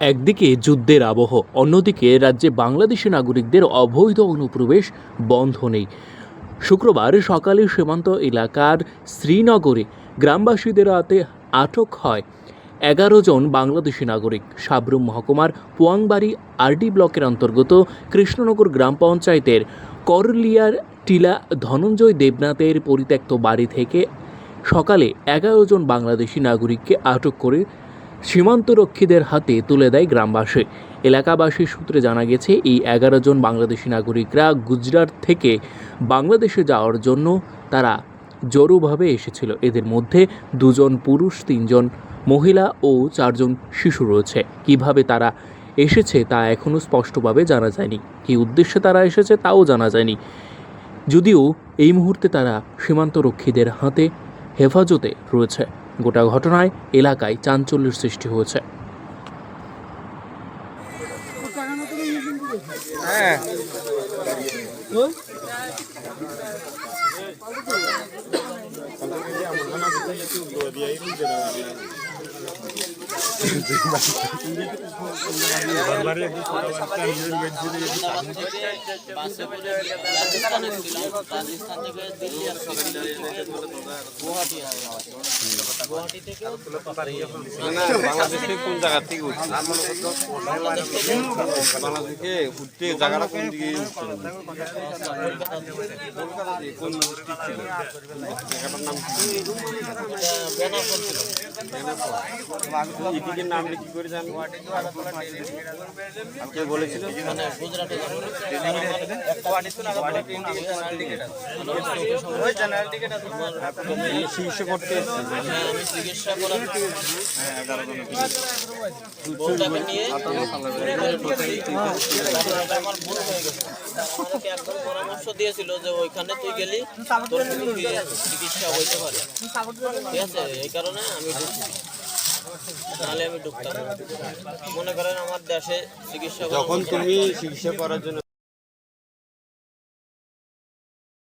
একদিকে যুদ্ধের আবহ, অন্যদিকে রাজ্যে বাংলাদেশি নাগরিকদের অবৈধ অনুপ্রবেশ বন্ধ নেই। শুক্রবার সকালে সীমান্ত এলাকার শ্রীনগরে গ্রামবাসীদের হাতে আটক হয় এগারো জন বাংলাদেশি নাগরিক। সাবরুম মহকুমার পোয়াংবাড়ি আরডি ব্লকের অন্তর্গত কৃষ্ণনগর গ্রাম পঞ্চায়েতের করলিয়ার টিলা ধনঞ্জয় দেবনাথের পরিত্যক্ত বাড়ি থেকে সকালে এগারো জন বাংলাদেশি নাগরিককে আটক করে সীমান্তরক্ষীদের হাতে তুলে দেয় গ্রামবাসী। এলাকাবাসী সূত্রে জানা গেছে, এই এগারো জন বাংলাদেশি নাগরিকরা গুজরাট থেকে বাংলাদেশে যাওয়ার জন্য তারা জড়োভাবে এসেছিল। এদের মধ্যে দুজন পুরুষ, তিনজন মহিলা ও চারজন শিশু রয়েছে। কীভাবে তারা এসেছে তা এখনও স্পষ্টভাবে জানা যায়নি। কী উদ্দেশ্যে তারা এসেছে তাও জানা যায়নি। যদিও এই মুহূর্তে তারা সীমান্তরক্ষীদের হাতে হেফাজতে রয়েছে। গোটা ঘটনায় এলাকায় চাঞ্চল্যের সৃষ্টি হয়েছে। না বাংলাদেশে কোন জায়গা থেকে বাংলাদেশে উঠতে জায়গাটা কোন দিকে জায়গাটার নাম পরামর্শ দিয়েছিল যে ওইখানে তুই গেলি চিকিৎসা হইতে পারে ঠিক আছে এই কারণে আমি নাহলে আমি ঢুকতাম। মনে করেন আমার দেশে চিকিৎসা যখন তুমি চিকিৎসা করার জন্য